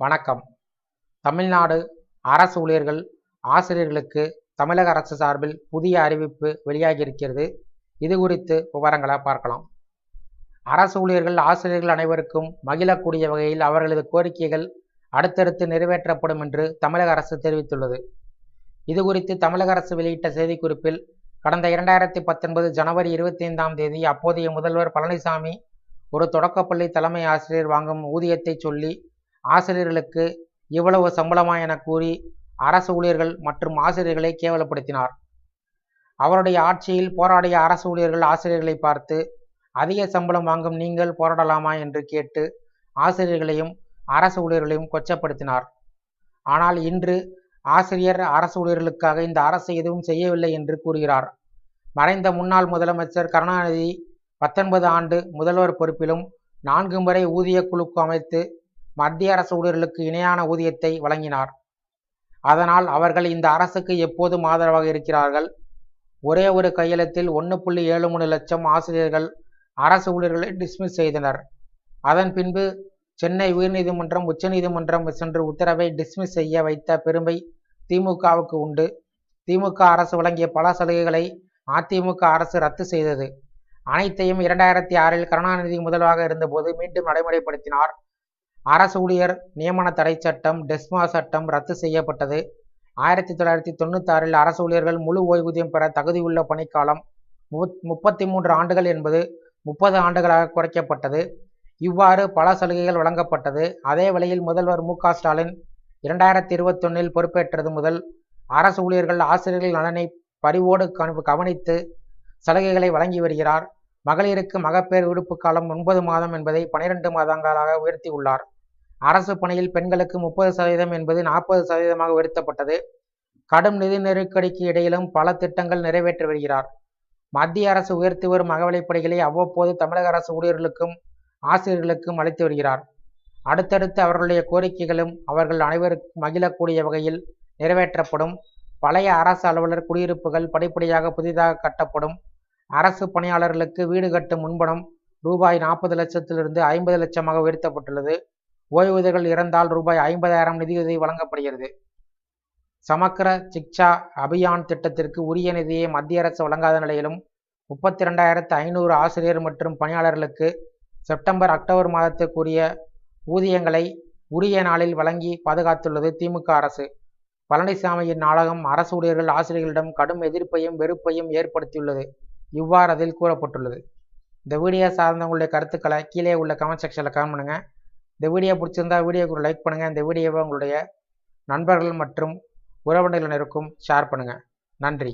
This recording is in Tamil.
வணக்கம். தமிழ்நாடு அரசு ஊழியர்கள் ஆசிரியர்களுக்கு தமிழக அரசு சார்பில் புதிய அறிவிப்பு வெளியாகியிருக்கிறது. இது குறித்து விவரங்களை பார்க்கலாம். அரசு ஊழியர்கள் ஆசிரியர்கள் அனைவருக்கும் மகிழக்கூடிய வகையில் அவர்களது கோரிக்கைகள் அடுத்தடுத்து நிறைவேற்றப்படும் என்று தமிழக அரசு தெரிவித்துள்ளது. இது குறித்து தமிழக அரசு வெளியிட்ட செய்திக்குறிப்பில் கடந்த இரண்டாயிரத்தி பத்தொன்பது ஜனவரி இருபத்தி ஐந்தாம் தேதி அப்போதைய முதல்வர் பழனிசாமி ஒரு தொடக்கப்பள்ளி தலைமை ஆசிரியர் வாங்கும் ஊதியத்தை சொல்லி ஆசிரியர்களுக்கு இவ்வளவு சம்பளமா என கூறி அரசு ஊழியர்கள் மற்றும் ஆசிரியர்களை கேவலப்படுத்தினார். அவருடைய ஆட்சியில் போராடிய அரசு ஊழியர்கள் ஆசிரியர்களை பார்த்து அதிக சம்பளம் வாங்கும் நீங்கள் போராடலாமா? என்று கேட்டு ஆசிரியர்களையும் அரசு ஊழியர்களையும் கொச்சப்படுத்தினார். ஆனால் இன்று ஆசிரியர் அரசு ஊழியர்களுக்காக இந்த அரசு எதுவும் செய்யவில்லை என்று கூறுகிறார். மறைந்த முன்னாள் முதலமைச்சர் கருணாநிதி பத்தொன்பது ஆண்டு முதல்வர் பொறுப்பிலும் நான்கு முறை ஊதிய குழுக்கு அமைத்து மத்திய அரசு ஊழியர்களுக்கு இணையான ஊதியத்தை வழங்கினார். அதனால் அவர்கள் இந்த அரசுக்கு எப்போதும் ஆதரவாக இருக்கிறார்கள். ஒரே ஒரு கையெழுத்தில் ஒன்று புள்ளி ஏழு மூணு லட்சம் ஆசிரியர்கள் அரசு ஊழியர்களை டிஸ்மிஸ் செய்தனர். அதன் பின்பு சென்னை உயர்நீதிமன்றம் உச்சநீதிமன்றம் சென்று உத்தரவை டிஸ்மிஸ் செய்ய வைத்த பெருமை திமுகவுக்கு உண்டு. திமுக அரசு வழங்கிய பல சலுகைகளை அதிமுக அரசு ரத்து செய்தது. அனைத்தையும் இரண்டாயிரத்தி ஆறில் கருணாநிதி முதல்வராக இருந்தபோது மீண்டும் நடைமுறைப்படுத்தினார். அரசு ஊழியர் நியமன தடை சட்டம் டெஸ்மா சட்டம் ரத்து செய்யப்பட்டது. ஆயிரத்தி தொள்ளாயிரத்தி தொண்ணூத்தாறில் அரசு ஊழியர்கள் முழு ஓய்வூதியம் பெற தகுதியுள்ள பணிக்காலம் முப்பத்தி மூன்று ஆண்டுகள் என்பது முப்பது ஆண்டுகளாக குறைக்கப்பட்டது. இவ்வாறு பல சலுகைகள் வழங்கப்பட்டது. அதே வேளையில் முதல்வர் மு ஸ்டாலின் இரண்டாயிரத்தி இருபத்தொன்னில் பொறுப்பேற்றது முதல் அரசு ஊழியர்கள் ஆசிரியர்கள் நலனை பரிவோடு கவனித்து சலுகைகளை வழங்கி வருகிறார். மகளிருக்கு மகப்பேறு விடுப்பு காலம் ஒன்பது மாதம் என்பதை பனிரெண்டு மாதங்களாக உயர்த்தியுள்ளார் அரசு பணியில் பெண்களுக்கு முப்பது சதவீதம் என்பது நாற்பது சதவீதமாக உயர்த்தப்பட்டது. கடும் நிதி நெருக்கடிக்கு இடையிலும் பல திட்டங்கள் நிறைவேற்றி வருகிறார். மத்திய அரசு உயர்த்தி வரும் அகவலைப்படிகளை அவ்வப்போது தமிழக அரசு ஊழியர்களுக்கும் ஆசிரியர்களுக்கும் அளித்து வருகிறார். அடுத்தடுத்து அவர்களுடைய கோரிக்கைகளும் அவர்கள் அனைவருக்கும் மகிழக்கூடிய வகையில் நிறைவேற்றப்படும். பழைய அரசு அலுவலர் குடியிருப்புகள் படிப்படியாக புதிதாக கட்டப்படும். அரசு பணியாளர்களுக்கு வீடு கட்டும் முன்பணம் ரூபாய் நாற்பது லட்சத்திலிருந்து ஐம்பது லட்சமாக உயர்த்தப்பட்டுள்ளது. ஓய்வூதியர்கள் இறந்தால் ரூபாய் ஐம்பதாயிரம் நிதியுதவி வழங்கப்படுகிறது. சமக்கர சிக்ஷா அபியான் திட்டத்திற்கு உரிய நிதியை மத்திய அரசு வழங்காத நிலையிலும் முப்பத்தி ரெண்டாயிரத்து ஐநூறு ஆசிரியர் மற்றும் பணியாளர்களுக்கு செப்டம்பர் அக்டோபர் மாதத்திற்குரிய ஊதியங்களை உரிய நாளில் வழங்கி பாதுகாத்துள்ளது திமுக அரசு. பழனிசாமியின் நாடகம் அரசு ஊழியர்கள் ஆசிரியர்களிடம் கடும் எதிர்ப்பையும் வெறுப்பையும் ஏற்படுத்தியுள்ளது. இவ்வாறு அதில் கூறப்பட்டுள்ளது. இந்த வீடியோ சார்ந்தவங்களுடைய கருத்துக்களை கீழே உள்ள கமெண்ட் செக்ஷனில் கமெண்ட் பண்ணுங்கள் இந்த வீடியோ பிடிச்சிருந்தா வீடியோக்கு ஒரு லைக் பண்ணுங்கள் இந்த வீடியோவை உங்களுடைய நண்பர்கள் மற்றும் உறவினர்களினருக்கும் ஷேர் பண்ணுங்கள் நன்றி.